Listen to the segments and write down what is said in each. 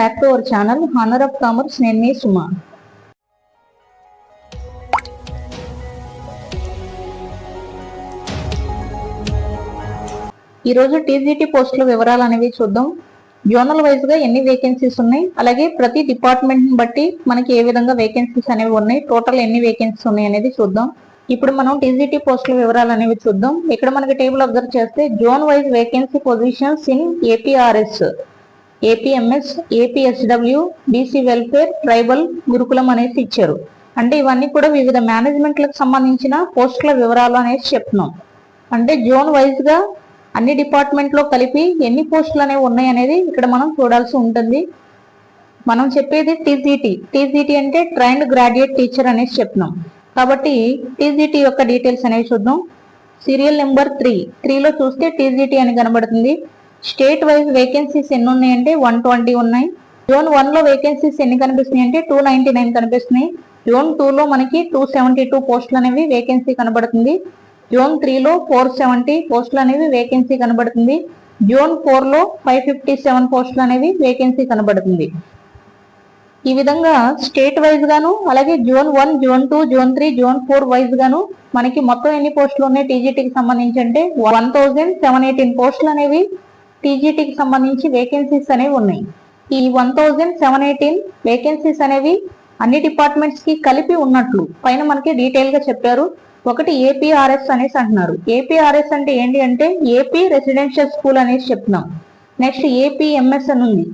Back to our channel honour of commerce నేను మీ సుమా. ఈరోజు టీజీటీ పోస్టుల వివరాలు అనేవి చూద్దాం. జోనల్ వైజ్గా ఎన్ని వేకెన్సీస్ ఉన్నాయి? అలాగే ప్రతి డిపార్ట్మెంట్ని బట్టి మనకి ఏ విధంగా వేకెన్సీస్ అనేవి ఉన్నాయి? టోటల్ ఎన్ని వేకెన్సీస్ ఉన్నాయి అనేది చూద్దాం. ఇప్పుడు మనం టీజీటీ పోస్టుల వివరాలు అనేవి చూద్దాం. ఇక్కడ మనకి టేబుల్ అబ్జర్వ్ చేస్తే zone wise vacancy positions in APRS APMS APSW BC welfare tribal గురుకులం అనేసి ఇచ్చారు. అంటే ఇవన్నీ కూడా వివిధ మేనేజ్మెంట్లకు సంబంధించిన పోస్టుల వివరాలు అనేసి చెప్తున్నాం. అంటే జోన్ వైజ్గా అన్ని డిపార్ట్మెంట్లో కలిపి ఎన్ని పోస్టులు అనేవి ఉన్నాయి అనేది ఇక్కడ మనం చూడాల్సి ఉంటుంది. మనం చెప్పేది టీజీటీ టీజీటీ అంటే ట్రైన్డ్ గ్రాడ్యుయేట్ టీచర్ అనేసి చెప్తున్నాం. కాబట్టి టీజీటీ యొక్క డీటెయిల్స్ అనేవి చూద్దాం. Serial number three. త్రీలో చూస్తే టీజీటీ అని కనబడుతుంది. స్టేట్ వైజ్ వేకెన్సీస్ ఎన్ని ఉన్నాయంటే వన్ ట్వంటీ ఉన్నాయి. జోన్ వన్లో వేకెన్సీస్ ఎన్ని కనిపిస్తున్నాయి అంటే టూ నైన్టీ నైన్ కనిపిస్తున్నాయి. జోన్ టూలో మనకి టూ సెవెంటీ టూ పోస్టులు అనేవి వేకెన్సీ కనబడుతుంది. జోన్ త్రీలో ఫోర్ సెవెంటీ పోస్టులు అనేవి వేకెన్సీ కనబడుతుంది. జోన్ ఫోర్లో ఫైవ్ ఫిఫ్టీ సెవెన్ పోస్టులు అనేవి వేకెన్సీ కనబడుతుంది. ఈ విధంగా స్టేట్ వైజ్ గాను అలాగే zone one zone two zone three zone four wise గాను మనకి మొత్తం ఎన్ని పోస్టులు ఉన్నాయి టీజీటీకి సంబంధించి అంటే వన్ థౌజండ్ సెవెన్ ఎయిటీన్ పోస్టులు అనేవి టీజీటీకి సంబంధించి వేకెన్సీస్ అనేవి ఉన్నాయి. ఈ one thousand seven eighteen vacancies అనేవి అన్ని డిపార్ట్మెంట్స్కి కలిపి ఉన్నట్లు పైన మనకి డీటెయిల్గా చెప్పారు. ఒకటి ఏపీఆర్ఎస్ అనేసి అంటున్నారు. ఏపీఆర్ఎస్ అంటే ఏంటి అంటే ఏపీ రెసిడెన్షియల్ స్కూల్ అనేసి చెప్తున్నాం. నెక్స్ట్ ఏపీఎంఎస్ అని ఉంది.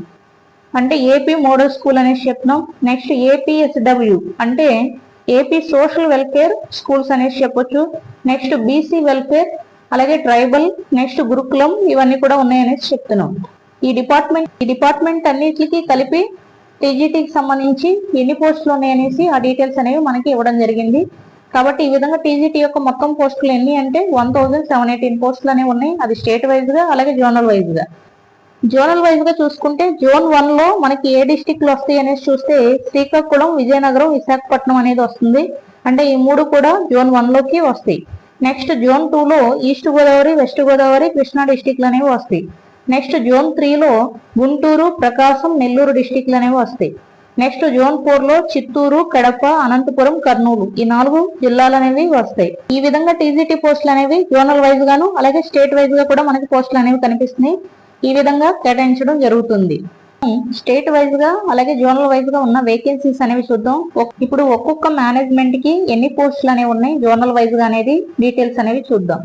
అంటే ఏపీ మోడల్ స్కూల్ అనేసి చెప్తున్నాం. నెక్స్ట్ ఏపీఎస్డబ్ల్యూ అంటే ఏపీ సోషల్ వెల్ఫేర్ స్కూల్స్ అనేసి చెప్పొచ్చు. నెక్స్ట్ బీసీ వెల్ఫేర్ అలాగే ట్రైబల్ నెక్స్ట్ గురుకులం ఇవన్నీ కూడా ఉన్నాయనేసి చెప్తున్నాం. ఈ డిపార్ట్మెంట్ ఈ డిపార్ట్మెంట్ అన్నిటికీ కలిపి టీజీటీకి సంబంధించి ఎన్ని పోస్టులు ఉన్నాయనేసి ఆ డీటెయిల్స్ అనేవి మనకి ఇవ్వడం జరిగింది. కాబట్టి ఈ విధంగా టీజీటీ యొక్క మొత్తం పోస్టులు ఎన్ని అంటే వన్ థౌజండ్ సెవెన్ ఎయిటీన్ పోస్టులు అనేవి ఉన్నాయి. అది స్టేట్ వైజ్గా అలాగే జోనల్ వైజ్గా. జోనల్ వైజ్గా చూసుకుంటే జోన్ వన్లో మనకి ఏ డిస్టిక్లు వస్తాయి అనేసి చూస్తే శ్రీకాకుళం విజయనగరం విశాఖపట్నం అనేది వస్తుంది. అంటే ఈ మూడు కూడా జోన్ వన్లోకి వస్తాయి. నెక్స్ట్ జోన్ టూలో ఈస్ట్ గోదావరి వెస్ట్ గోదావరి కృష్ణా డిస్టిక్లు అనేవి వస్తాయి. నెక్స్ట్ జోన్ త్రీలో గుంటూరు ప్రకాశం నెల్లూరు డిస్టిక్లు అనేవి వస్తాయి. నెక్స్ట్ జోన్ ఫోర్లో చిత్తూరు కడప అనంతపురం కర్నూలు ఈ నాలుగు జిల్లాలు అనేవి వస్తాయి. ఈ విధంగా టీజీటీ పోస్టులు అనేవి జోనల్ వైజ్ గాను అలాగే స్టేట్ వైజ్గా కూడా మనకి పోస్టులు అనేవి కనిపిస్తున్నాయి. ఈ విధంగా కేటాయించడం జరుగుతుంది. స్టేట్ వైజ్గా అలాగే జోనల్ వైజ్గా ఉన్న వేకెన్సీస్ అనేవి చూద్దాం. ఇప్పుడు ఒక్కొక్క మేనేజ్మెంట్కి ఎన్ని పోస్టులు అనేవి ఉన్నాయి? జోనల్ వైజ్గా అనేది డీటెయిల్స్ అనేవి చూద్దాం.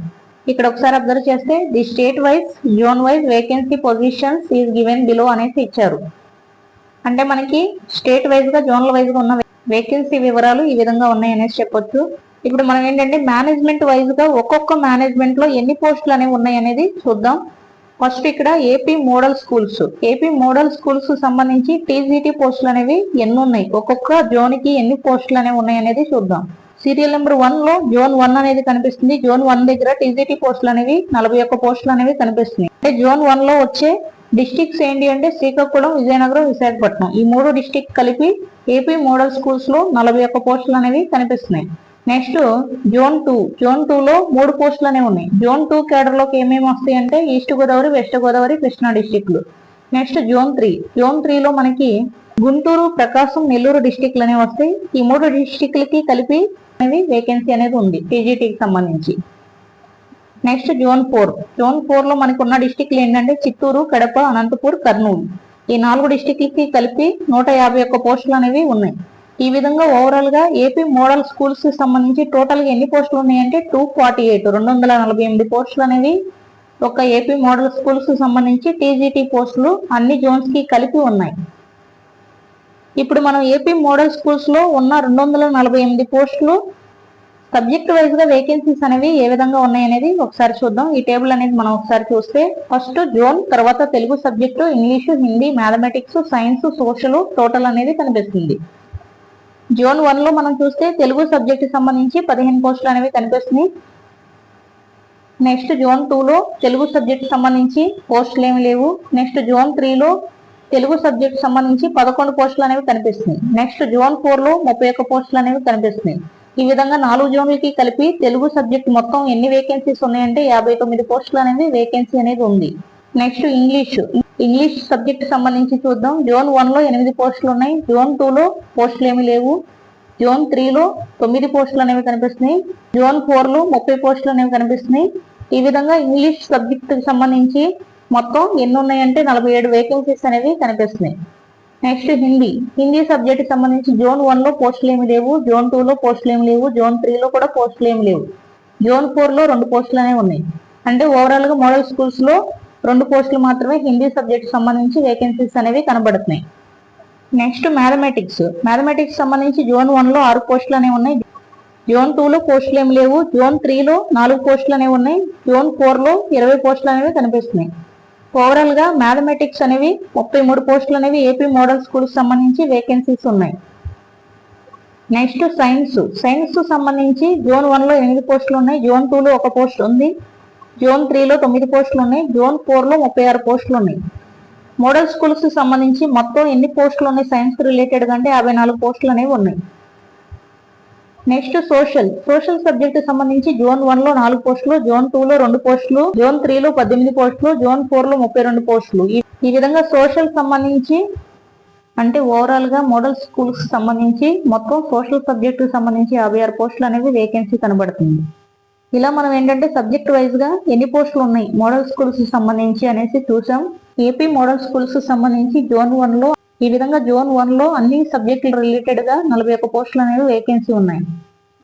ఇక్కడ ఒకసారి అబ్జర్వ్ చేస్తే the state wise zone wise vacancy positions is given below అనేసి ఇచ్చారు. అంటే మనకి స్టేట్ వైజ్గా జోనల్ వైజ్గా ఉన్న వేకెన్సీ వివరాలు ఈ విధంగా ఉన్నాయి అనేసి చెప్పొచ్చు. ఇప్పుడు మనం ఏంటంటే మేనేజ్మెంట్ వైజ్గా ఒక్కొక్క మేనేజ్మెంట్లో ఎన్ని పోస్టులు అనేవి ఉన్నాయి అనేది చూద్దాం. ఫస్ట్ ఇక్కడ AP model schools. AP model schools సంబంధించి టీజీటీ పోస్టులు అనేవి ఎన్ని ఉన్నాయి? ఒక్కొక్క జోన్కి ఎన్ని పోస్టులు అనేవి ఉన్నాయి అనేది చూద్దాం. సీరియల్ నెంబర్ వన్లో జోన్ వన్ అనేది కనిపిస్తుంది. జోన్ వన్ దగ్గర టీజీటీ పోస్టులు అనేవి నలభై ఒక్క పోస్టులు అనేవి కనిపిస్తున్నాయి. అంటే జోన్ వన్లో వచ్చే డిస్టిక్స్ ఏంటి అంటే శ్రీకాకుళం విజయనగరం విశాఖపట్నం. ఈ మూడు డిస్టిక్ కలిపి ఏపీ మోడల్ స్కూల్స్లో నలభై ఒక్క పోస్టులు అనేవి కనిపిస్తున్నాయి. Next zone two. Zone two లో మూడు పోస్టులు అనేవి ఉన్నాయి. జోన్ టూ కేడర్లోకి ఏమేమి వస్తాయి అంటే east Godavari west Godavari Krishna డిస్టిక్లు next zone three. Zone three లో మనకి గుంటూరు ప్రకాశం నెల్లూరు డిస్టిక్లు అనేవి వస్తాయి. ఈ మూడు డిస్టిక్లకి కలిపి అనేది వేకెన్సీ అనేది ఉంది టీజీటీకి సంబంధించి. Next zone four. జోన్ ఫోర్లో మనకు ఉన్న డిస్టిక్లు ఏంటంటే చిత్తూరు కడప అనంతపూర్ కర్నూలు. ఈ నాలుగు డిస్టిక్లకి కలిపి నూట యాభై ఒక్క పోస్టులు అనేవి ఉన్నాయి. ఈ విధంగా ఓవరాల్గా ఏపీ మోడల్ స్కూల్స్కి సంబంధించి టోటల్గా ఎన్ని పోస్టులు ఉన్నాయంటే టూ ఫార్టీ ఎయిట్ రెండు వందల నలభై ఎనిమిది పోస్టులు అనేవి ఒక ఏపీ మోడల్ స్కూల్స్కి సంబంధించి టీజీటీ పోస్టులు అన్ని జోన్స్కి కలిపి ఉన్నాయి. ఇప్పుడు మనం ఏపీ మోడల్ స్కూల్స్లో ఉన్న రెండు వందల నలభై ఎనిమిది పోస్టులు సబ్జెక్ట్ వైజ్గా వేకెన్సీస్ అనేవి ఏ విధంగా ఉన్నాయి అనేది ఒకసారి చూద్దాం. ఈ టేబుల్ అనేది మనం ఒకసారి చూస్తే ఫస్ట్ జోన్ తర్వాత Telugu subject English Hindi mathematics science social total అనేది కనిపిస్తుంది. జోన్ వన్లో మనం చూస్తే తెలుగు సబ్జెక్ట్ సంబంధించి పదిహేను పోస్టులు అనేవి కనిపిస్తున్నాయి. నెక్స్ట్ జోన్ టూ లో తెలుగు సబ్జెక్ట్ సంబంధించి పోస్టులు ఏమి లేవు. నెక్స్ట్ జోన్ త్రీలో తెలుగు సబ్జెక్ట్ సంబంధించి పదకొండు పోస్టులు అనేవి కనిపిస్తున్నాయి. నెక్స్ట్ జోన్ ఫోర్లో ముప్పై ఒక్క పోస్టులు అనేవి కనిపిస్తున్నాయి. ఈ విధంగా నాలుగు జోన్లకి కలిపి తెలుగు సబ్జెక్ట్ మొత్తం ఎన్ని వేకెన్సీస్ ఉన్నాయంటే యాభై తొమ్మిది పోస్టులు అనేవి వేకెన్సీ అనేది ఉంది. Next English. ఇంగ్లీష్ సబ్జెక్ట్ సంబంధించి చూద్దాం. జోన్ వన్లో ఎనిమిది పోస్టులు ఉన్నాయి. జోన్ టూ లో పోస్టులు ఏమీ లేవు. జోన్ త్రీలో తొమ్మిది పోస్టులు అనేవి కనిపిస్తున్నాయి. జోన్ ఫోర్లో ముప్పై పోస్టులు అనేవి కనిపిస్తున్నాయి. ఈ విధంగా ఇంగ్లీష్ సబ్జెక్ట్కి సంబంధించి మొత్తం ఎన్ని ఉన్నాయంటే నలభై ఏడు వేకెన్సీస్ అనేవి కనిపిస్తున్నాయి. నెక్స్ట్ హిందీ. హిందీ సబ్జెక్ట్ సంబంధించి జోన్ వన్లో పోస్టులు ఏమి లేవు. జోన్ టూ లో పోస్టులు ఏమి లేవు. జోన్ త్రీలో కూడా పోస్టులు ఏమి లేవు. జోన్ ఫోర్లో రెండు పోస్టులు అనేవి ఉన్నాయి. అంటే ఓవరాల్గా మోడల్ స్కూల్స్లో రెండు పోస్టులు మాత్రమే హిందీ సబ్జెక్ట్ సంబంధించి వేకెన్సీస్ అనేవి కనబడుతున్నాయి. నెక్స్ట్ మ్యాథమెటిక్స్ మ్యాథమెటిక్స్ సంబంధించి జోన్ వన్లో ఆరు పోస్టులు అనేవి ఉన్నాయి. జోన్ టూలో పోస్టులు ఏమి లేవు. జోన్ త్రీలో నాలుగు పోస్టులు అనేవి ఉన్నాయి. జోన్ ఫోర్లో ఇరవై పోస్టులు అనేవి కనిపిస్తున్నాయి. ఓవరాల్గా మ్యాథమెటిక్స్ అనేవి ముప్పై మూడు పోస్టులు అనేవి ఏపీ మోడల్ స్కూల్కి సంబంధించి వేకెన్సీస్ ఉన్నాయి. నెక్స్ట్ సైన్స్ సైన్స్ సంబంధించి జోన్ వన్లో ఎనిమిది పోస్టులు ఉన్నాయి. జోన్ టూలో ఒక పోస్ట్ ఉంది. జోన్ త్రీలో తొమ్మిది పోస్టులు ఉన్నాయి జోన్ ఫోర్లో ముప్పై ఆరు పోస్టులు ఉన్నాయి మోడల్ స్కూల్స్ సంబంధించి మొత్తం ఎన్ని పోస్టులు ఉన్నాయి సైన్స్ రిలేటెడ్ అంటే యాభై నాలుగు పోస్టులు అనేవి ఉన్నాయి. Next social. సోషల్ సబ్జెక్ట్ సంబంధించి జోన్ వన్లో నాలుగు పోస్టులు జోన్ టూ లో రెండు పోస్టులు జోన్ త్రీ లో పద్దెనిమిది పోస్టులు జోన్ ఫోర్లో ముప్పై రెండు పోస్టులు. ఈ- విధంగా సోషల్ సంబంధించి అంటే ఓవరాల్గా మోడల్ స్కూల్స్ సంబంధించి మొత్తం సోషల్ సబ్జెక్టు సంబంధించి యాభై ఆరు పోస్టులు అనేవి వేకెన్సీ కనబడుతుంది. ఇలా మనం ఏంటంటే సబ్జెక్ట్ వైజ్గా ఎన్ని పోస్టులు ఉన్నాయి? మోడల్ స్కూల్స్ సంబంధించి అనేసి చూసాం. ఏపీ మోడల్ స్కూల్స్ సంబంధించి జోన్ వన్లో ఈ విధంగా జోన్ వన్లో అన్ని సబ్జెక్టులు రిలేటెడ్గా నలభై ఒక్క పోస్టులు అనేవి వేకెన్సీ ఉన్నాయి.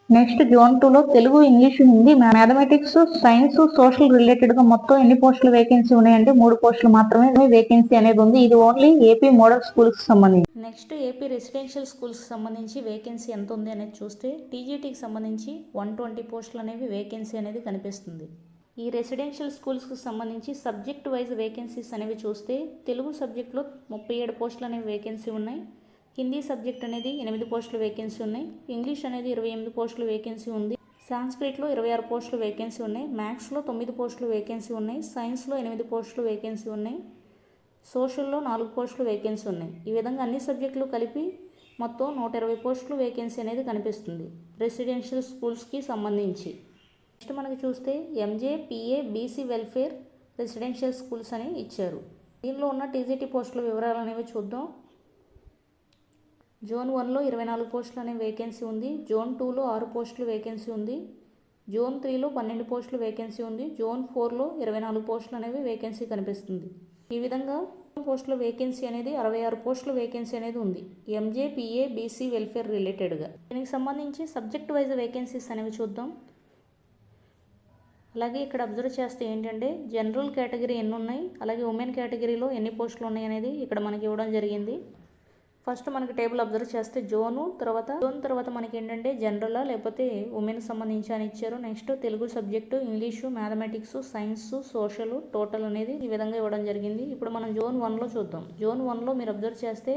నెక్స్ట్ జోన్ టూ లో Telugu English Hindi mathematics science social రిలేటెడ్గా మొత్తం ఎన్ని పోస్టులు వేకెన్సీ ఉన్నాయంటే మూడు పోస్టులు మాత్రమే వేకెన్సీ అనేది ఉంది. ఇది ఓన్లీ ఏపీ మోడల్ స్కూల్స్ సంబంధించి. నెక్స్ట్ ఏపీ రెసిడెన్షియల్ స్కూల్స్కి సంబంధించి వేకెన్సీ ఎంత ఉంది అనేది చూస్తే టీజీటీకి సంబంధించి వన్ ట్వంటీ పోస్టులు అనేవి వేకెన్సీ అనేది కనిపిస్తుంది. ఈ రెసిడెన్షియల్ స్కూల్స్కి సంబంధించి సబ్జెక్ట్ వైజ్ వేకెన్సీస్ అనేవి చూస్తే తెలుగు సబ్జెక్టులో ముప్పై ఏడు పోస్టులు అనేవి వేకెన్సీ ఉన్నాయి. హిందీ సబ్జెక్ట్ అనేది ఎనిమిది పోస్టులు వేకెన్సీ ఉన్నాయి. ఇంగ్లీష్ అనేది ఇరవై ఎనిమిది పోస్టులు వేకెన్సీ ఉంది. సాంస్క్రిట్లో ఇరవై ఆరు పోస్టులు వేకెన్సీ ఉన్నాయి. మ్యాథ్స్లో తొమ్మిది పోస్టులు వేకెన్సీ ఉన్నాయి. సైన్స్లో ఎనిమిది పోస్టులు వేకెన్సీ ఉన్నాయి. సోషల్లో నాలుగు పోస్టులు వేకెన్సీ ఉన్నాయి. ఈ విధంగా అన్ని సబ్జెక్టులు కలిపి మొత్తం నూట ఇరవై పోస్టులు వేకెన్సీ అనేది కనిపిస్తుంది. రెసిడెన్షియల్ స్కూల్స్కి సంబంధించి. నెక్స్ట్ మనకి చూస్తే MJ PA BC welfare residential schools అని ఇచ్చారు. దీనిలో ఉన్న టీజీటీ పోస్టుల వివరాలు అనేవి చూద్దాం. జోన్ వన్లో ఇరవై నాలుగు పోస్టులు అనే వేకెన్సీ ఉంది. జోన్ టూలో ఆరు పోస్టులు వేకెన్సీ ఉంది. జోన్ త్రీలో పన్నెండు పోస్టులు వేకెన్సీ ఉంది. జోన్ ఫోర్లో ఇరవై నాలుగు పోస్టులు అనేవి వేకెన్సీ కనిపిస్తుంది. ఈ విధంగా పోస్టుల వేకెన్సీ అనేది అరవై ఆరు పోస్టుల వేకెన్సీ అనేది ఉంది. ఎంజేపీఏ బీసీ వెల్ఫేర్ రిలేటెడ్గా. దీనికి సంబంధించి సబ్జెక్ట్ వైజ్ వేకెన్సీస్ అనేవి చూద్దాం. అలాగే ఇక్కడ అబ్జర్వ్ చేస్తే ఏంటంటే జనరల్ కేటగిరీ ఎన్ని ఉన్నాయి అలాగే ఉమెన్ కేటగిరీలో ఎన్ని పోస్టులు ఉన్నాయి అనేది ఇక్కడ మనకి ఇవ్వడం జరిగింది. ఫస్ట్ మనకి టేబుల్ అబ్జర్వ్ చేస్తే జోను తర్వాత జోన్ తర్వాత మనకి ఏంటంటే జనరల్ లేకపోతే ఉమెన్ సంబంధించి అని ఇచ్చారు. Next Telugu subject English mathematics science social total అనేది ఈ విధంగా ఇవ్వడం జరిగింది. ఇప్పుడు మనం జోన్ వన్లో చూద్దాం. జోన్ వన్లో మీరు అబ్జర్వ్ చేస్తే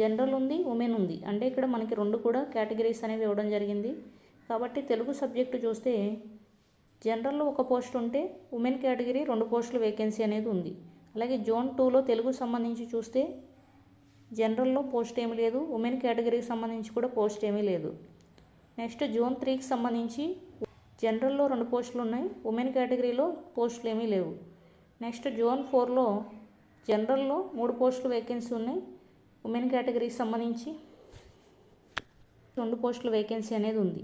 జనరల్ ఉంది ఉమెన్ ఉంది. అంటే ఇక్కడ మనకి రెండు కూడా కేటగిరీస్ అనేవి ఇవ్వడం జరిగింది. కాబట్టి తెలుగు సబ్జెక్టు చూస్తే జనరల్లో ఒక పోస్ట్ ఉంటే ఉమెన్ కేటగిరీ రెండు పోస్టుల వేకెన్సీ అనేది ఉంది. అలాగే జోన్ టూలో తెలుగు సంబంధించి చూస్తే జనరల్లో పోస్ట్ ఏమీ లేదు. ఉమెన్ కేటగిరీకి సంబంధించి కూడా పోస్ట్ ఏమీ లేదు. నెక్స్ట్ జోన్ త్రీకి సంబంధించి జనరల్లో రెండు పోస్టులు ఉన్నాయి. ఉమెన్ కేటగిరీలో పోస్టులు ఏమీ లేవు. నెక్స్ట్ జోన్ ఫోర్లో జనరల్లో మూడు పోస్టులు వేకెన్సీ ఉన్నాయి. ఉమెన్ కేటగిరీకి సంబంధించి రెండు పోస్టుల వేకెన్సీ అనేది ఉంది.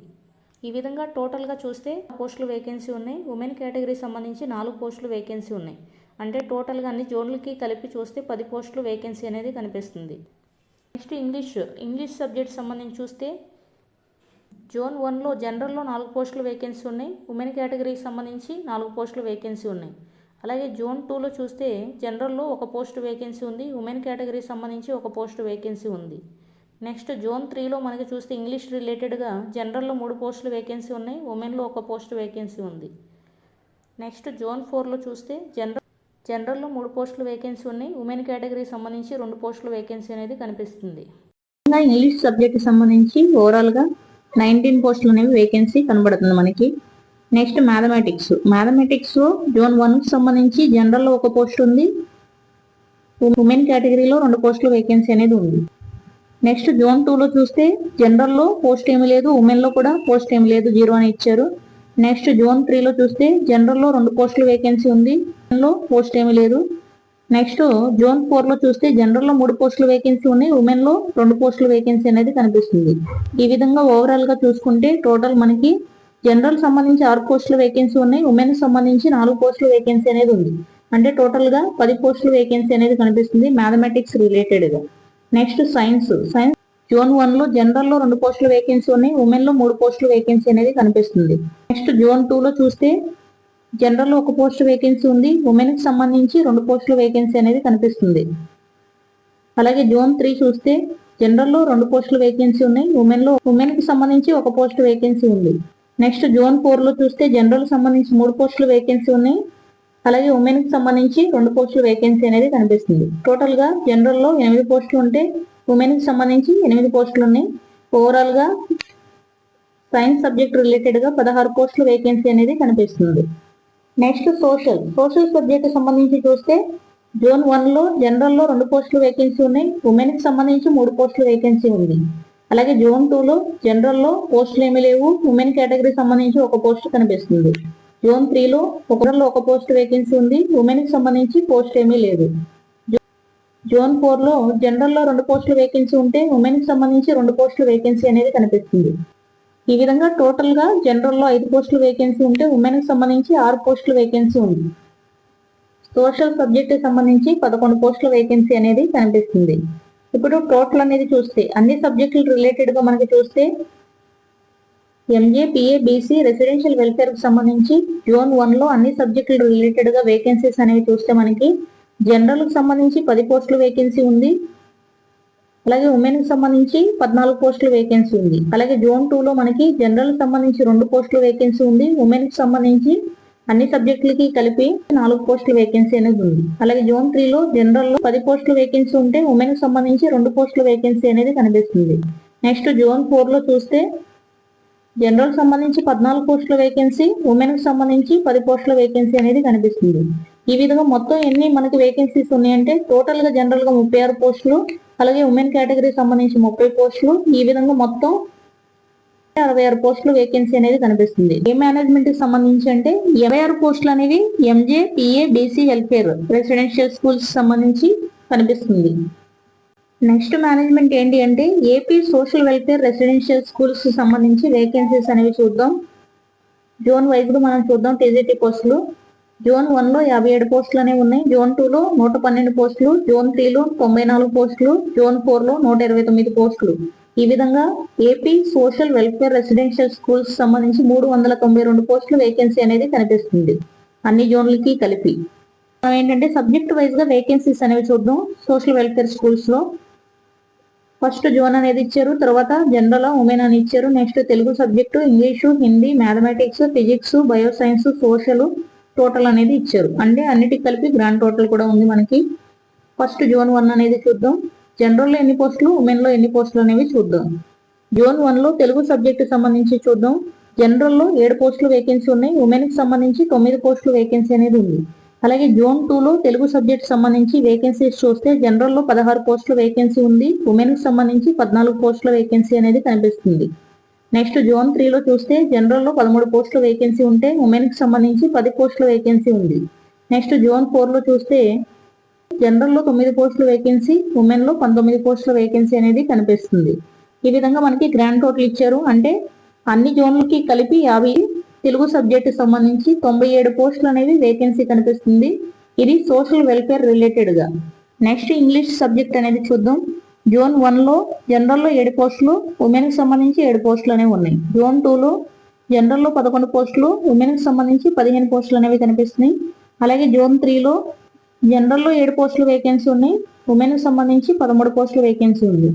ఈ విధంగా టోటల్గా చూస్తే పోస్టులు వేకెన్సీ ఉన్నాయి. ఉమెన్ కేటగిరీకి సంబంధించి నాలుగు పోస్టులు వేకెన్సీ ఉన్నాయి. అంటే టోటల్గా అన్ని జోన్లకి కలిపి చూస్తే పది పోస్టులు వేకెన్సీ అనేది కనిపిస్తుంది. Next English. ఇంగ్లీష్ సబ్జెక్ట్ సంబంధించి చూస్తే జోన్ వన్లో జనరల్లో నాలుగు పోస్టులు వేకెన్సీ ఉన్నాయి. ఉమెన్ కేటగిరీకి సంబంధించి నాలుగు పోస్టులు వేకెన్సీ ఉన్నాయి. అలాగే జోన్ టూలో చూస్తే జనరల్లో ఒక పోస్ట్ వేకెన్సీ ఉంది. ఉమెన్ కేటగిరీకి సంబంధించి ఒక పోస్ట్ వేకెన్సీ ఉంది. నెక్స్ట్ జోన్ త్రీలో మనకి చూస్తే ఇంగ్లీష్ రిలేటెడ్గా జనరల్లో మూడు పోస్టులు వేకెన్సీ ఉన్నాయి. ఉమెన్లో ఒక పోస్ట్ వేకెన్సీ ఉంది. నెక్స్ట్ జోన్ ఫోర్లో చూస్తే జనరల్ జనరల్లో మూడు పోస్టులు వేకెన్సీ ఉన్నాయి. ఉమెన్ కేటగిరీకి సంబంధించి రెండు పోస్టుల వేకెన్సీ అనేది కనిపిస్తుంది. ఇంకా ఇంగ్లీష్ సబ్జెక్ట్ సంబంధించి ఓవరాల్గా నైన్టీన్ పోస్టులు అనేవి వేకెన్సీ కనబడుతుంది మనకి. Next mathematics. మ్యాథమెటిక్స్ జోన్ వన్కి సంబంధించి జనరల్లో ఒక పోస్ట్ ఉంది. ఉమెన్ కేటగిరీలో రెండు పోస్టులు వేకెన్సీ అనేది ఉంది. నెక్స్ట్ జోన్ టూలో చూస్తే జనరల్లో పోస్ట్ ఏమి లేదు ఉమెన్లో కూడా పోస్ట్ ఏమి లేదు జీరో అని ఇచ్చారు. నెక్స్ట్ జోన్ త్రీలో చూస్తే జనరల్లో రెండు పోస్టులు వేకెన్సీ ఉంది. లో పోస్ట్ ఏమీ లేదు. నెక్స్ట్ జోన్ ఫోర్లో చూస్తే జనరల్లో మూడు పోస్టులు వేకెన్సీ ఉన్నాయి. ఉమెన్లో రెండు పోస్టులు వేకెన్సీ అనేది కనిపిస్తుంది. ఈ విధంగా ఓవరాల్గా చూసుకుంటే టోటల్ మనకి జనరల్ సంబంధించి ఆరు పోస్టులు వేకెన్సీ ఉన్నాయి. ఉమెన్ సంబంధించి నాలుగు పోస్టులు వేకెన్సీ అనేది ఉంది. అంటే టోటల్గా పది పోస్టులు వేకెన్సీ అనేది కనిపిస్తుంది మ్యాథమెటిక్స్ రిలేటెడ్గా నెక్స్ట్ సైన్స్. సైన్స్ జోన్ వన్లో జనరల్లో రెండు పోస్టులు వేకెన్సీ ఉన్నాయి. ఉమెన్లో మూడు పోస్టులు వేకెన్సీ అనేది కనిపిస్తుంది. నెక్స్ట్ జోన్ టూ లో చూస్తే జనరల్ ఒక పోస్ట్ వేకెన్సీ ఉంది. ఉమెన్కి సంబంధించి రెండు పోస్టుల వేకెన్సీ అనేది కనిపిస్తుంది. అలాగే జోన్ త్రీ చూస్తే జనరల్లో రెండు పోస్టుల వేకెన్సీ ఉన్నాయి. ఉమెన్లో ఉమెన్కి సంబంధించి ఒక పోస్ట్ వేకెన్సీ ఉంది. నెక్స్ట్ జోన్ ఫోర్లో చూస్తే జనరల్ సంబంధించి మూడు పోస్టుల వేకెన్సీ ఉన్నాయి. అలాగే ఉమెన్కి సంబంధించి రెండు పోస్టుల వేకెన్సీ అనేది కనిపిస్తుంది. టోటల్గా జనరల్లో ఎనిమిది పోస్టులు ఉంటే ఉమెన్కి సంబంధించి ఎనిమిది పోస్టులు ఉన్నాయి. ఓవరాల్గా సైన్స్ సబ్జెక్ట్ రిలేటెడ్గా పదహారు పోస్టుల వేకెన్సీ అనేది కనిపిస్తుంది. నెక్స్ట్ సోషల్ సోషల్ సబ్జెక్ట్ సంబంధించి చూస్తే జోన్ వన్లో జనరల్లో రెండు పోస్టులు వేకెన్సీ ఉన్నాయి. ఉమెన్కి సంబంధించి మూడు పోస్టులు వేకెన్సీ ఉంది. అలాగే జోన్ టూలో జనరల్లో పోస్టులు ఏమీ లేవు. ఉమెన్ కేటగిరీ సంబంధించి ఒక పోస్ట్ కనిపిస్తుంది. జోన్ త్రీలో ఒకరిలో ఒక పోస్ట్ వేకెన్సీ ఉంది. ఉమెన్కి సంబంధించి పోస్ట్ ఏమీ లేదు. జోన్ ఫోర్లో జనరల్లో రెండు పోస్టులు వేకెన్సీ ఉంటే ఉమెన్కి సంబంధించి రెండు పోస్టులు వేకెన్సీ అనేది కనిపిస్తుంది. ఈ విధంగా టోటల్గా జనరల్లో ఐదు పోస్టులు వేకెన్సీ ఉంటే ఉమెన్కి సంబంధించి ఆరు పోస్టులు వేకెన్సీ ఉంది. సోషల్ సబ్జెక్ట్ సంబంధించి పదకొండు పోస్టుల వేకెన్సీ అనేది కనిపిస్తుంది. ఇప్పుడు టోటల్ అనేది చూస్తే అన్ని సబ్జెక్టులు రిలేటెడ్గా మనకి చూస్తే M A P A B C residential వెల్ఫేర్కి సంబంధించి జోన్ వన్లో అన్ని సబ్జెక్టులు రిలేటెడ్గా వేకెన్సీస్ అనేవి చూస్తే మనకి జనరల్కి సంబంధించి పది పోస్టుల వేకెన్సీ ఉంది. అలాగే ఉమెన్కి సంబంధించి పద్నాలుగు పోస్టులు వేకెన్సీ ఉంది. అలాగే జోన్ టూ లో మనకి జనరల్ సంబంధించి రెండు పోస్టుల వేకెన్సీ ఉంది. ఉమెన్కి సంబంధించి అన్ని సబ్జెక్టులకి కలిపి నాలుగు పోస్టుల వేకెన్సీ అనేది ఉంది. అలాగే జోన్ త్రీ లో జనరల్లో పది పోస్టుల వేకెన్సీ ఉంటే ఉమెన్కి సంబంధించి రెండు పోస్టుల వేకెన్సీ అనేది కనిపిస్తుంది. నెక్స్ట్ జోన్ ఫోర్లో చూస్తే జనరల్ సంబంధించి పద్నాలుగు పోస్టుల వేకెన్సీ ఉమెన్కి సంబంధించి పది పోస్టుల వేకెన్సీ అనేది కనిపిస్తుంది. ఈ విధంగా మొత్తం ఎన్ని మనకి వేకెన్సీస్ ఉన్నాయంటే టోటల్గా జనరల్గా ముప్పై ఆరు పోస్టులు అలాగే ఉమెన్ కేటగిరీ సంబంధించి ముప్పై పోస్టులు. ఈ విధంగా మొత్తం అరవై ఆరు పోస్టులు వేకెన్సీ అనేది కనిపిస్తుంది. ఏ మేనేజ్మెంట్కి సంబంధించి అంటే ఇరవై ఆరు పోస్టులు అనేవి MJ PA BC welfare residential schools సంబంధించి కనిపిస్తుంది. నెక్స్ట్ మేనేజ్మెంట్ ఏంటి అంటే AP social welfare residential schools సంబంధించి వేకెన్సీస్ అనేవి చూద్దాం. జోన్ వైజ్ మనం చూద్దాం టీజీటీ పోస్టులు జోన్ వన్లో యాభై ఏడు పోస్టులు అనేవి ఉన్నాయి. జోన్ టూ లో నూట పన్నెండు పోస్టులు జోన్ త్రీలో తొంభై నాలుగు పోస్టులు జోన్ ఫోర్లో నూట ఇరవై తొమ్మిది పోస్టులు. ఈ విధంగా AP social welfare residential schools సంబంధించి మూడు వందల తొంభై రెండు పోస్టులు వేకెన్సీ అనేది కనిపిస్తుంది. అన్ని జోన్లకి కలిపి. మనం ఏంటంటే సబ్జెక్ట్ వైజ్గా వేకెన్సీస్ అనేవి చూద్దాం. సోషల్ వెల్ఫేర్ స్కూల్స్లో ఫస్ట్ జోన్ అనేది ఇచ్చారు. తర్వాత జనరల్ ఉమెన్ అని ఇచ్చారు. Next Telugu subject English Hindi mathematics physics bio science social total అనేది ఇచ్చారు. అంటే అన్నిటికి కలిపి గ్రాండ్ టోటల్ కూడా ఉంది మనకి. ఫస్ట్ జోన్ వన్ అనేది చూద్దాం. జనరల్లో ఎన్ని పోస్టులు ఉమెన్లో ఎన్ని పోస్టులు అనేవి చూద్దాం. జోన్ వన్లో తెలుగు సబ్జెక్ట్ సంబంధించి చూద్దాం. జనరల్లో ఏడు పోస్టులు వేకెన్సీ ఉన్నాయి. ఉమెన్కి సంబంధించి తొమ్మిది పోస్టులు వేకెన్సీ అనేది ఉంది. అలాగే జోన్ టూ లో తెలుగు సబ్జెక్ట్ సంబంధించి వేకెన్సీస్ చూస్తే జనరల్లో పదహారు పోస్టుల వేకెన్సీ ఉంది. ఉమెన్కి సంబంధించి పద్నాలుగు పోస్టుల వేకెన్సీ అనేది కనిపిస్తుంది. నెక్స్ట్ జోన్ త్రీలో చూస్తే జనరల్లో పదమూడు పోస్టుల వేకెన్సీ ఉంటే ఉమెన్కి సంబంధించి పది పోస్టుల వేకెన్సీ ఉంది. నెక్స్ట్ జోన్ ఫోర్లో చూస్తే జనరల్లో తొమ్మిది పోస్టుల వేకెన్సీ ఉమెన్లో పంతొమ్మిది పోస్టుల వేకెన్సీ అనేది కనిపిస్తుంది. ఈ విధంగా మనకి గ్రాండ్ టోటల్ ఇచ్చారు. అంటే అన్ని జోన్లకి కలిపి యాభై తెలుగు సబ్జెక్టు సంబంధించి తొంభై ఏడు పోస్టులు అనేవి వేకెన్సీ కనిపిస్తుంది. ఇది సోషల్ వెల్ఫేర్ రిలేటెడ్గా. నెక్స్ట్ ఇంగ్లీష్ సబ్జెక్ట్ అనేది చూద్దాం. జోన్ వన్లో జనరల్లో ఏడు పోస్టులు ఉమెన్కి సంబంధించి ఏడు పోస్టులు అనేవి ఉన్నాయి. జోన్ టూలో జనరల్లో పదకొండు పోస్టులు ఉమెన్కి సంబంధించి పదిహేను పోస్టులు అనేవి కనిపిస్తున్నాయి. అలాగే జోన్ త్రీలో జనరల్లో ఏడు పోస్టులు వేకెన్సీ ఉన్నాయి ఉమెన్కి సంబంధించి పదమూడు పోస్టులు వేకెన్సీ ఉంది.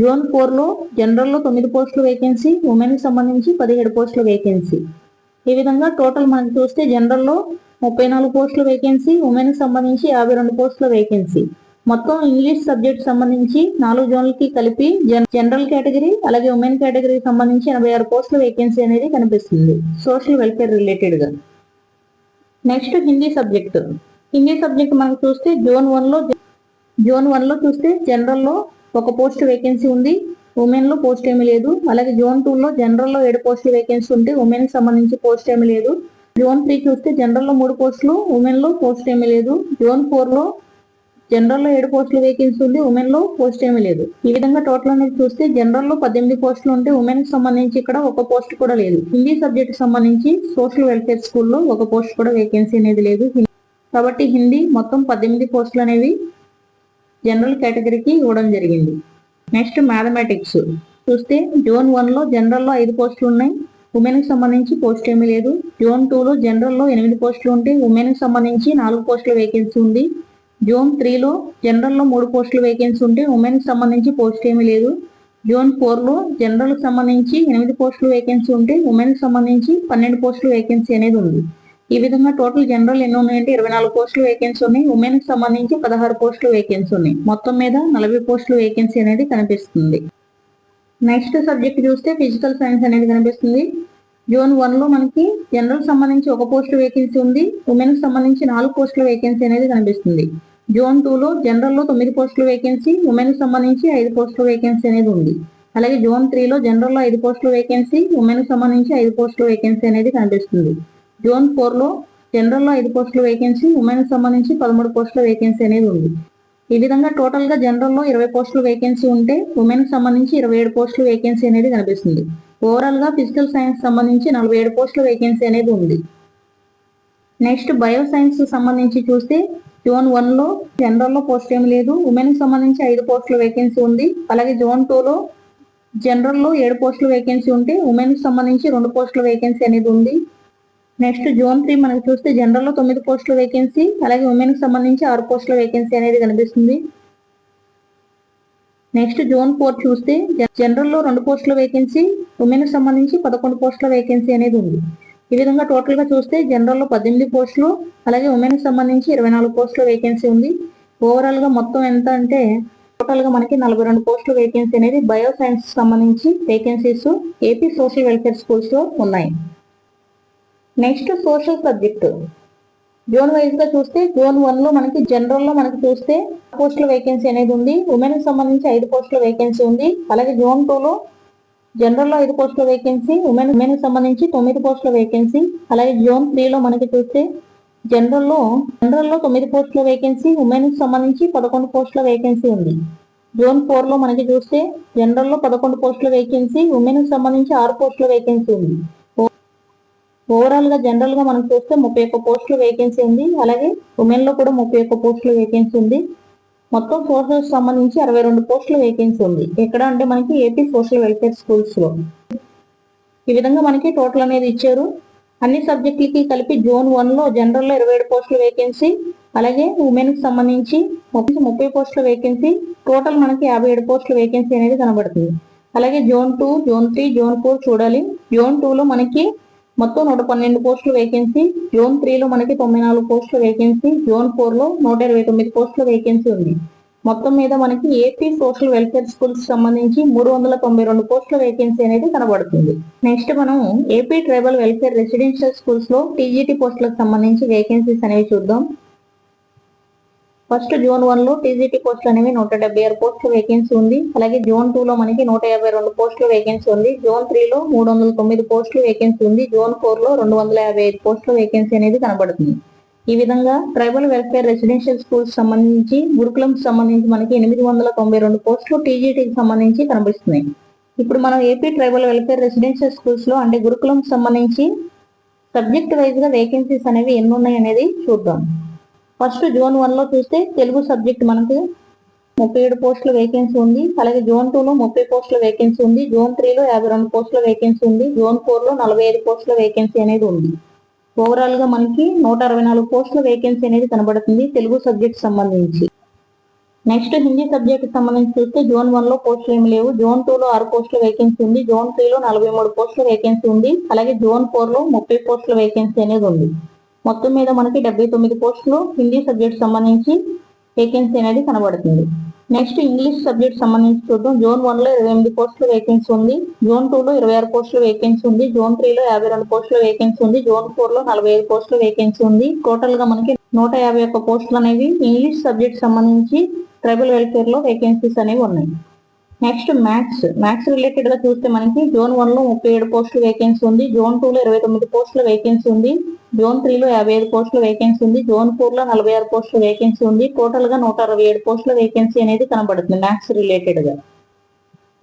జోన్ ఫోర్లో జనరల్లో తొమ్మిది పోస్టులు వేకెన్సీ ఉమెన్కి సంబంధించి పదిహేడు పోస్టులు వేకెన్సీ. ఈ విధంగా టోటల్ మనం చూస్తే జనరల్లో ముప్పై నాలుగు పోస్టుల వేకెన్సీ ఉమెన్కి సంబంధించి యాభై రెండు పోస్టుల వేకెన్సీ. మొత్తం ఇంగ్లీష్ సబ్జెక్ట్ సంబంధించి నాలుగు జోన్లకి కలిపి జనరల్ కేటగిరీ అలాగే ఉమెన్ కేటగిరీకి సంబంధించి ఎనభై ఆరు పోస్టుల వేకెన్సీ అనేది కనిపిస్తుంది. సోషల్ వెల్ఫేర్ రిలేటెడ్గా. Next Hindi subject Hindi subject మనం చూస్తే జోన్ వన్లో జోన్ వన్లో చూస్తే జనరల్లో ఒక పోస్ట్ వేకెన్సీ ఉంది. ఉమెన్లో పోస్ట్ ఏమీ లేదు. అలాగే జోన్ టూ లో జనరల్లో ఏడు పోస్టులు వేకెన్సీ ఉంటే ఉమెన్కి సంబంధించి పోస్ట్ ఏమీ లేదు. జోన్ త్రీ చూస్తే జనరల్లో మూడు పోస్టులు ఉమెన్లో పోస్ట్ ఏమీ లేదు. జోన్ ఫోర్లో జనరల్లో ఏడు పోస్టులు వేకెన్సీ ఉంది ఉమెన్లో పోస్ట్ ఏమీ లేదు. ఈ విధంగా టోటల్ అనేది చూస్తే జనరల్లో పద్దెనిమిది పోస్టులు ఉంటే ఉమెన్కి సంబంధించి ఇక్కడ ఒక పోస్ట్ కూడా లేదు. హిందీ సబ్జెక్ట్ సంబంధించి సోషల్ వెల్ఫేర్ స్కూల్లో ఒక పోస్ట్ కూడా వేకెన్సీ అనేది లేదు. కాబట్టి హిందీ మొత్తం పద్దెనిమిది పోస్టులు అనేవి జనరల్ కేటగిరీకి ఇవ్వడం జరిగింది. నెక్స్ట్ మ్యాథమెటిక్స్ చూస్తే జోన్ వన్లో జనరల్లో ఐదు పోస్టులు ఉన్నాయి. ఉమెన్కి సంబంధించి పోస్ట్ ఏమీ లేదు. జోన్ టూలో జనరల్లో ఎనిమిది పోస్టులు ఉంటే ఉమెన్కి సంబంధించి నాలుగు పోస్టుల వేకెన్సీ ఉంది. జోన్ త్రీలో జనరల్లో మూడు పోస్టుల వేకెన్సీ ఉంటే ఉమెన్కి సంబంధించి పోస్ట్ ఏమీ లేదు. జోన్ ఫోర్లో జనరల్ సంబంధించి ఎనిమిది పోస్టులు వేకెన్సీ ఉంటే ఉమెన్కి సంబంధించి పన్నెండు పోస్టుల వేకెన్సీ అనేది ఉంది. ఈ విధంగా టోటల్ జనరల్ ఎన్ని ఉన్నాయంటే ఇరవై నాలుగు పోస్టులు వేకెన్సీ ఉన్నాయి. ఉమెన్కి సంబంధించి పదహారు పోస్టులు వేకెన్సీ ఉన్నాయి. మొత్తం మీద నలభై పోస్టులు వేకెన్సీ అనేది కనిపిస్తుంది. నెక్స్ట్ సబ్జెక్ట్ చూస్తే ఫిజికల్ సైన్స్ అనేది కనిపిస్తుంది. జోన్ వన్లో మనకి జనరల్ సంబంధించి ఒక పోస్ట్ వేకెన్సీ ఉంది. ఉమెన్కి సంబంధించి నాలుగు పోస్టుల వేకెన్సీ అనేది కనిపిస్తుంది. జోన్ టూ లో జనరల్లో తొమ్మిది పోస్టుల వేకెన్సీ ఉమెన్కి సంబంధించి ఐదు పోస్టుల వేకెన్సీ అనేది ఉంది. అలాగే జోన్ త్రీలో జనరల్లో ఐదు పోస్టుల వేకెన్సీ ఉమెన్ సంబంధించి ఐదు పోస్టుల వేకెన్సీ అనేది కనిపిస్తుంది. జోన్ ఫోర్లో జనరల్లో ఐదు పోస్టుల వేకెన్సీ ఉమెన్కి సంబంధించి పదమూడు పోస్టుల వేకెన్సీ అనేది ఉంది. ఈ విధంగా టోటల్గా జనరల్లో ఇరవై పోస్టుల వేకెన్సీ ఉంటే ఉమెన్ సంబంధించి ఇరవై ఏడు పోస్టుల వేకెన్సీ అనేది కనిపిస్తుంది. ఓవరాల్గా ఫిజికల్ సైన్స్ సంబంధించి నలభై ఏడు పోస్టుల వేకెన్సీ అనేది ఉంది. నెక్స్ట్ బయోసైన్స్ సంబంధించి చూస్తే జోన్ వన్లో జనరల్లో పోస్ట్ ఏమి లేదు. ఉమెన్కి సంబంధించి ఐదు పోస్టుల వేకెన్సీ ఉంది. అలాగే జోన్ టూ లో జనరల్లో ఏడు పోస్టుల వేకెన్సీ ఉంటే ఉమెన్కి సంబంధించి రెండు పోస్టుల వేకెన్సీ అనేది ఉంది. నెక్స్ట్ జోన్ త్రీ మనకి చూస్తే జనరల్లో తొమ్మిది పోస్టుల వేకెన్సీ అలాగే ఉమెన్కి సంబంధించి ఆరు పోస్టుల వేకెన్సీ అనేది కనిపిస్తుంది. నెక్స్ట్ జోన్ ఫోర్ చూస్తే జనరల్లో రెండు పోస్టుల వేకెన్సీ ఉమెన్కి సంబంధించి పదకొండు పోస్టుల వేకెన్సీ అనేది ఉంది. ఈ విధంగా టోటల్గా చూస్తే జనరల్లో పద్దెనిమిది పోస్టులు అలాగే ఉమెన్కి సంబంధించి ఇరవై నాలుగు పోస్టుల వేకెన్సీ ఉంది. ఓవరాల్గా మొత్తం ఎంత అంటే టోటల్గా మనకి నలభై రెండు పోస్టుల వేకెన్సీ అనేది బయో సైన్స్ సంబంధించి వేకెన్సీస్ ఏపీ సోషల్ వెల్ఫేర్ స్కూల్స్లో ఉన్నాయి. నెక్స్ట్ సోషల్ సబ్జెక్టు జోన్ వైజ్గా చూస్తే జోన్ వన్లో మనకి జనరల్లో మనకి చూస్తే పోస్టుల వేకెన్సీ అనేది ఉంది. ఉమెన్కి సంబంధించి ఐదు పోస్టుల వేకెన్సీ ఉంది. అలాగే జోన్ టూ లో జనరల్లో ఐదు పోస్టుల వేకెన్సీ ఉమెన్ ఉమెన్కి సంబంధించి తొమ్మిది పోస్టుల వేకెన్సీ అలాగే జోన్ త్రీలో మనకి చూస్తే జనరల్లో జనరల్లో తొమ్మిది పోస్టుల వేకెన్సీ ఉమెన్ సంబంధించి పదకొండు పోస్టుల వేకెన్సీ ఉంది. జోన్ ఫోర్లో మనకి చూస్తే జనరల్లో పదకొండు పోస్టుల వేకెన్సీ ఉమెన్ సంబంధించి ఆరు పోస్టుల వేకెన్సీ ఉంది. ఓవరాల్గా జనరల్గా మనం చూస్తే ముప్పై ఒక్క పోస్టుల వేకెన్సీ ఉంది. అలాగే ఉమెన్లో కూడా ముప్పై ఒక్క పోస్టుల వేకెన్సీ ఉంది. మొత్తం సోషల్ సంబంధించి అరవై రెండు పోస్టుల వేకెన్సీ ఉంది. ఎక్కడ అంటే మనకి ఏపీ సోషల్ వెల్ఫేర్ స్కూల్స్లో. ఈ విధంగా మనకి టోటల్ అనేది ఇచ్చారు. అన్ని సబ్జెక్టులకి కలిపి జోన్ వన్లో జనరల్లో ఇరవై ఏడు పోస్టుల వేకెన్సీ అలాగే ఉమెన్కి సంబంధించి ముప్పై పోస్టుల వేకెన్సీ టోటల్ మనకి యాభై ఏడు పోస్టుల వేకెన్సీ అనేది కనబడుతుంది. అలాగే zone two zone three zone four చూడాలి. జోన్ టూ లో మనకి మొత్తం నూట పన్నెండు పోస్టుల వేకెన్సీ జోన్ త్రీలో మనకి తొంభై నాలుగు పోస్టుల వేకెన్సీ జోన్ ఫోర్లో నూట ఇరవై తొమ్మిది పోస్టుల వేకెన్సీ ఉంది మొత్తం మీద మనకి ఏపీ సోషల్ వెల్ఫేర్ స్కూల్స్ సంబంధించి మూడు వందల తొంభై రెండు పోస్టుల వేకెన్సీ అనేది కనబడుతుంది. నెక్స్ట్ మనం ఏపీ ట్రైబల్ వెల్ఫేర్ రెసిడెన్షియల్ స్కూల్స్లో టీజీటీ పోస్టులకు సంబంధించి వేకెన్సీస్ అనేవి చూద్దాం. ఫస్ట్ జోన్ వన్లో టీజీటీ పోస్టులు అనేవి నూట డెబ్బై ఆరు పోస్ట్ వేకెన్సీ ఉంది. అలాగే జోన్ టూ లో మనకి నూట యాభై రెండు పోస్టుల వేకెన్సీ ఉంది. జోన్ త్రీ లో మూడు వందల తొమ్మిది పోస్టులు వేకెన్సీ ఉంది. జోన్ ఫోర్లో రెండు వందల యాభై ఐదు పోస్టులు వేకెన్సీ అనేది కనబడుతుంది. ఈ విధంగా ట్రైబల్ వెల్ఫేర్ రెసిడెన్షియల్ స్కూల్స్ సంబంధించి గురుకులం సంబంధించి మనకి ఎనిమిది వందల తొంభై రెండు పోస్టులు టీజీటీకి సంబంధించి కనిపిస్తున్నాయి ఇప్పుడు మనం ఏపీ ట్రైబల్ వెల్ఫేర్ రెసిడెన్షియల్ స్కూల్స్లో అంటే గురుకులం సంబంధించి సబ్జెక్ట్ వైజ్గా వేకెన్సీస్ అనేవి ఎన్ని ఉన్నాయి అనేది చూద్దాం. ఫస్ట్ జోన్ వన్లో చూస్తే తెలుగు సబ్జెక్ట్ మనకు ముప్పై ఏడు పోస్టుల వేకెన్సీ ఉంది. అలాగే జోన్ టూలో ముప్పై పోస్టుల వేకెన్సీ ఉంది. జోన్ త్రీలో యాభై రెండు పోస్టుల వేకెన్సీ ఉంది. జోన్ ఫోర్లో నలభై ఐదు పోస్టుల వేకెన్సీ అనేది ఉంది. ఓవరాల్గా మనకి నూట అరవై నాలుగు పోస్టుల వేకెన్సీ అనేది కనబడుతుంది తెలుగు సబ్జెక్ట్ సంబంధించి. నెక్స్ట్ హిందీ సబ్జెక్ట్ సంబంధించి చూస్తే జోన్ వన్లో పోస్టులు ఏమి లేవు. జోన్ టూలో ఆరు పోస్టుల వేకెన్సీ ఉంది. జోన్ త్రీలో నలభై మూడు పోస్టుల వేకెన్సీ ఉంది. అలాగే జోన్ ఫోర్లో ముప్పై పోస్టుల వేకెన్సీ అనేది ఉంది. మొత్తం మీద మనకి డెబ్బై తొమ్మిది పోస్టులు హిందీ సబ్జెక్ట్ సంబంధించి వేకెన్సీ అనేది కనబడుతుంది. నెక్స్ట్ ఇంగ్లీష్ సబ్జెక్ట్ సంబంధించి చూద్దాం. జోన్ వన్లో ఇరవై ఎనిమిది పోస్టులు వేకెన్సీ ఉంది. జోన్ టూ లో ఇరవై ఆరు పోస్టుల వేకెన్సీ ఉంది. జోన్ త్రీ లో యాభై రెండు పోస్టుల వేకెన్సీ ఉంది. జోన్ ఫోర్లో నలభై ఐదు పోస్టులు వేకెన్సీ ఉంది. టోటల్గా మనకి నూట యాభై ఒక్క పోస్టులు అనేవి ఇంగ్లీష్ సబ్జెక్ట్ సంబంధించి ట్రైబల్ వెల్ఫేర్లో వేకెన్సీస్ అనేవి ఉన్నాయి. Next maths. మ్యాథ్స్ రిలేటెడ్గా చూస్తే మనకి జోన్ వన్లో ముప్పై ఏడు పోస్టులు వేకెన్సీ ఉంది. జోన్ టూ లో ఇరవై తొమ్మిది పోస్టుల వేకెన్సీ ఉంది. జోన్ త్రీ లో యాభై ఐదు పోస్టుల వేకెన్సీ ఉంది. జోన్ ఫోర్లో నలభై ఆరు పోస్టుల వేకెన్సీ ఉంది. టోటల్గా నూట అరవై ఏడు పోస్టుల వేకెన్సీ అనేది కనబడుతుంది మ్యాథ్స్ రిలేటెడ్గా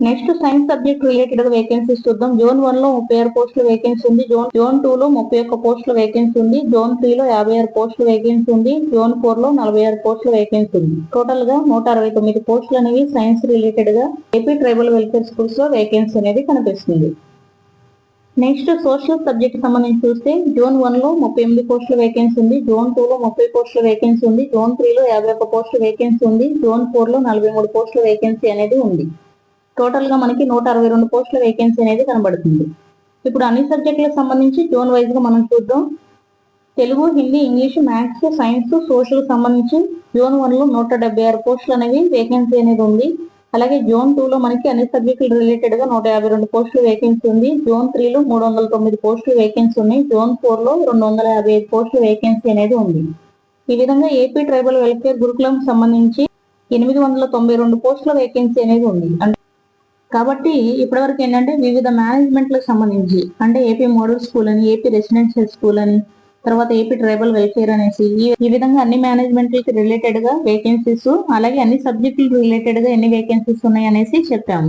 నెక్స్ట్ సైన్స్ సబ్జెక్ట్ రిలేటెడ్గా వేకెన్సీస్ చూద్దాం. జోన్ వన్లో ముప్పై ఆరు పోస్టుల వేకెన్సీ ఉంది. జోన్ జోన్ టూ లో ముప్పై ఒక్క పోస్టుల వేకెన్సీ ఉంది. జోన్ త్రీ లో యాభై ఆరు పోస్టుల వేకెన్సీ ఉంది. జోన్ ఫోర్లో నలభై ఆరు పోస్టుల వేకెన్సీ ఉంది. టోటల్గా నూట అరవై తొమ్మిది పోస్టులు అనేవి సైన్స్ రిలేటెడ్గా ఏపీ ట్రైబల్ వెల్ఫేర్ స్కూల్స్లో వేకెన్సీ అనేది కనిపిస్తుంది. నెక్స్ట్ సోషల్ సబ్జెక్ట్ సంబంధించి చూస్తే జోన్ వన్లో ముప్పై ఎనిమిది పోస్టుల వేకెన్సీ ఉంది. జోన్ టూ లో ముప్పై పోస్టుల వేకెన్సీ ఉంది. జోన్ త్రీ లో యాభై ఒక్క పోస్టుల వేకెన్సీ ఉంది. జోన్ ఫోర్లో నలభై మూడు పోస్టుల వేకెన్సీ అనేది ఉంది. టోటల్గా మనకి నూట అరవై రెండు పోస్టుల వేకెన్సీ అనేది కనబడుతుంది. ఇప్పుడు అన్ని సబ్జెక్టులకు సంబంధించి జోన్ వైజ్గా మనం చూద్దాం. Telugu Hindi English maths science social సంబంధించి జోన్ వన్లో నూట డెబ్బై ఆరు పోస్టులు అనేవి వేకెన్సీ అనేది ఉంది. అలాగే జోన్ టూ లో మనకి అన్ని సబ్జెక్టులు రిలేటెడ్గా నూట యాభై రెండు పోస్టులు వేకెన్సీ ఉంది. జోన్ త్రీ లో మూడు వందల తొమ్మిది పోస్టులు వేకెన్సీ ఉన్నాయి. జోన్ ఫోర్లో రెండు వందల యాభై ఐదు పోస్టులు వేకెన్సీ అనేది ఉంది. ఈ విధంగా ఏపీ ట్రైబల్ వెల్ఫేర్ గురుకులం సంబంధించి ఎనిమిది వందల తొంభై రెండు పోస్టుల వేకెన్సీ అనేది ఉంది. అంటే కాబట్టి ఇప్పటివరకు ఏంటంటే వివిధ మేనేజ్మెంట్లకు సంబంధించి అంటే ఏపీ మోడల్ స్కూల్ అని ఏపీ రెసిడెన్షియల్ స్కూల్ అని తర్వాత ఏపీ ట్రైబల్ వెల్ఫేర్ అనేసి ఈ- విధంగా అన్ని మేనేజ్మెంట్లకి రిలేటెడ్గా వేకెన్సీస్ అలాగే అన్ని సబ్జెక్టులకు రిలేటెడ్గా ఎన్ని వేకెన్సీస్ ఉన్నాయి అనేసి చెప్పాము.